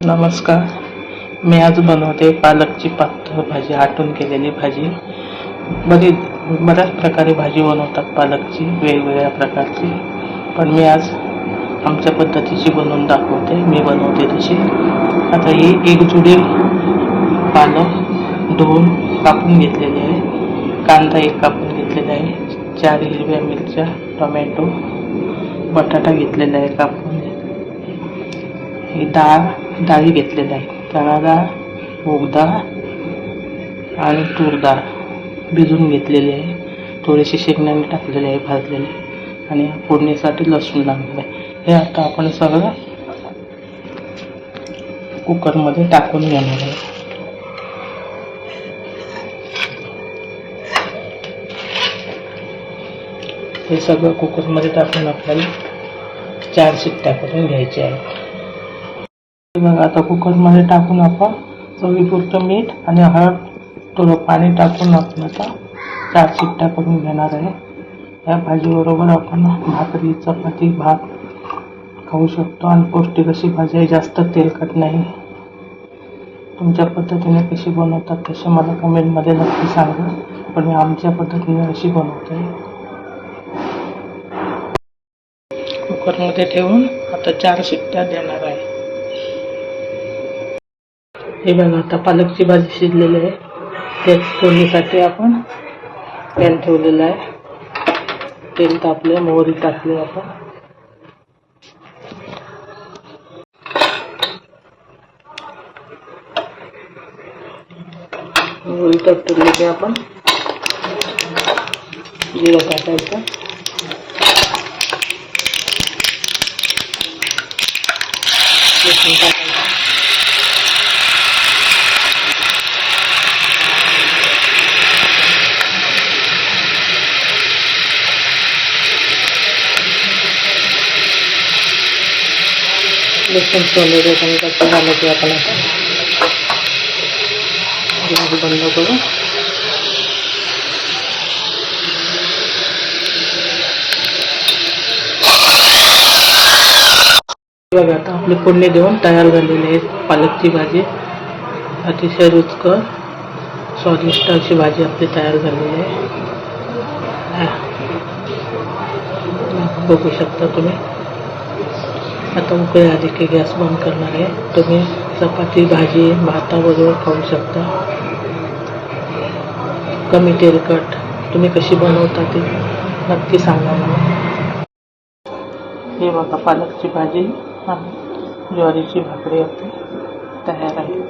नमस्कार. मी आज बनवते पालकची पातळ भाजी आटून केलेली भाजी. बरी बऱ्याच प्रकारे भाजी बनवतात पालकची वेगवेगळ्या प्रकारची. पण मी आज आमच्या पद्धतीची बनवून दाखवते. मी बनवते तशी. आता ही एक जुडी पालक धुवून कापून घेतलेली आहे. कांदा एक कापून घेतलेला आहे. चार हिरव्या मिरच्या टोमॅटो बटाटा घेतलेला आहे कापून. ही डाळ डाळी घेतलेल्या आहेत चणा डाळ डाळ आणि तूरडाळ भिजून घेतलेली आहे. थोडीशी शेंगदाणे टाकलेले आहे भाजलेले आणि फोडणीसाठी लसूण लागलेलं आहे. हे आता आपण सगळं कुकरमध्ये टाकून घेणार आहे. हे सगळं कुकरमध्ये टाकून आपल्याला चार शिट्ट्या करून घ्यायचे आहे मग आता कुकरमध्ये टाकून आपण चवीपुरतं मीठ आणि हळद थोडं पाणी टाकून आपण आता चार शिट्ट्या करून घेणार आहे. या भाजीबरोबर आपण भाकरी चपाती भात खाऊ शकतो आणि पौष्टिक अशी भाजी आहे जास्त तेलकट नाही. तुमच्या पद्धतीने कशी बनवतात तसे मला कमेंटमध्ये नक्की सांगा पण मी आमच्या पद्धतीने अशी बनवते कुकरमध्ये ठेवून आता चार शिट्ट्या देणार आहे. हे बघा आता पालकची भाजी शिजलेली आहे. त्याच फोडणीसाठी आपण पॅन ठेवलेलं आहे. तेल तापले मोहरी टाकले आपण. मोहरी टाकली की आपण जिरं टाकायचं. लसूण टाकायचं लसूण सोडलेले झालं की आपण बंद करू। बघा आता आपली फोडणी देऊन तयार झालेली आहे पालकची भाजी अतिशय रुचकर स्वादिष्ट अशी भाजी आपली तयार झालेली आहे बघू शकता तुम्ही आता उकळी आली की गॅस बंद करणार आहे. तुम्ही चपाती भाजी भाताबरोबर खाऊ शकता. कमी तेलकट तुम्ही कशी बनवता ते नक्की सांगा मला. हे बघा पालकची भाजी आणि ज्वारीची भाकरी आपली तयार आहे.